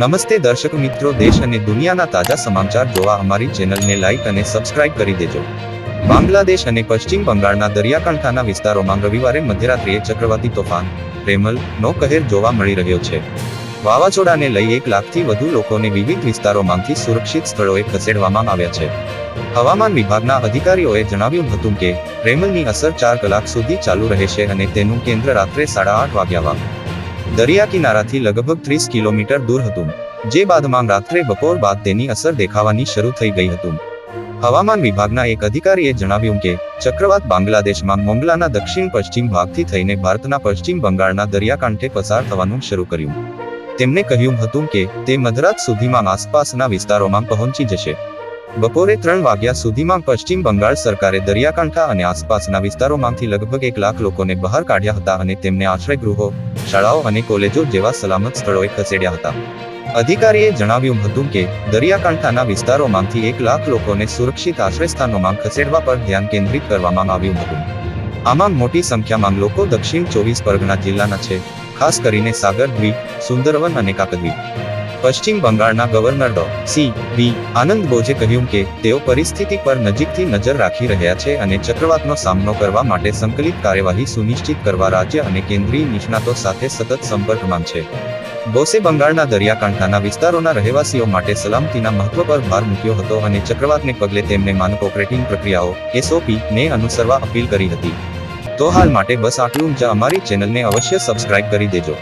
નમસ્તે દર્શક મિત્રો, દેશ અને દુનિયાના તાજા સમાચાર જોવા અમારી ચેનલને લાઇક અને સબસ્ક્રાઇબ કરી દેજો. બાંગ્લાદેશ અને પશ્ચિમ બંગાળના દરિયાકાંઠાના વિસ્તારોમાં રવિવારે મધ્યરાત્રિએ ચક્રવાતી તોફાન, રેમલ, નો કહેર જોવા મળી રહ્યો છે. વાવાઝોડાને લઈ એક લાખથી વધુ લોકોને વિવિધ વિસ્તારોમાંથી સુરક્ષિત સ્થળોએ ખસેડવામાં આવ્યા છે. હવામાન વિભાગના અધિકારીઓએ જણાવ્યું હતું કે, રેમલની અસર ચાર કલાક સુધી ચાલુ રહેશે અને તેનું કેન્દ્ર રાત્રે સાડા આઠ વાગ્યામાં દરિયા કિનારાથી લગભગ ત્રીસ કિલોમીટર દૂર હતું, જે બાદમાં રાત્રે બપોર બાદ તેની અસર દેખાવાની શરૂ થઈ ગઈ હતું. હવામાન વિભાગના એક અધિકારીએ જણાવ્યું કે, ચક્રવાત બાંગ્લાદેશમાં મોંગલાના દક્ષિણ પશ્ચિમ ભાગથી થઈને ભારતના પશ્ચિમ બંગાળના દરિયાકાંઠે પસાર થવાનું શરૂ કર્યું. તેમણે કહ્યું હતું કે, તે મધરાત સુધીમાં આસપાસના વિસ્તારોમાં પહોંચી જશે. બપોરે ત્રણ વાગ્યા સુધીમાં પશ્ચિમ બંગાળ સરકારે દરિયાકાંઠા અને આસપાસના વિસ્તારોમાંથી લગભગ એક લાખ લોકોને બહાર કાઢ્યા હતા અને તેમને આશ્રયગૃહો, શાળાઓ અને કોલેજો જેવા સલામત સ્થળોએ ખસેડ્યા હતા. અધિકારીએ જણાવ્યું હતું કે, દરિયાકાંઠાના વિસ્તારોમાંથી એક લાખ લોકોને સુરક્ષિત આશ્રયસ્થાનોમાં ખસેડવા પર ધ્યાન કેન્દ્રિત કરવામાં આવ્યું હતું. આમાં મોટી સંખ્યામાં લોકો દક્ષિણ ચોવીસ પરગણા જિલ્લાના છે, ખાસ કરીને સાગર દ્વીપ, સુંદરવન અને કાકદ્વીપ. પશ્ચિમ બંગાળના ગવર્નર ડો. સી. બી આનંદ બોઝે કહ્યું કે, તેઓ પરિસ્થિતિ પર નજીકથી નજર રાખી રહ્યા છે અને ચક્રવાતનો સામનો કરવા માટે સંકલિત કાર્યવાહી સુનિશ્ચિત કરવા રાજ્ય અને કેન્દ્રીય નિષ્ણાતો સાથે સતત સંપર્કમાં છે. બોસે બંગાળના દરિયાકાંઠાના વિસ્તારોના રહેવાસીઓ માટે સલામતીના મહત્વ પર ભાર મૂક્યો હતો અને ચક્રવાતને પગલે તેમને માનક ઓપરેટિંગ પ્રક્રિયાઓ, એસઓપી, ને અનુસરવા અપીલ કરી હતી. તો હાલ માટે બસ આટલું જ. અમારી ચેનલને અવશ્ય સબસ્ક્રાઇબ કરી દેજો.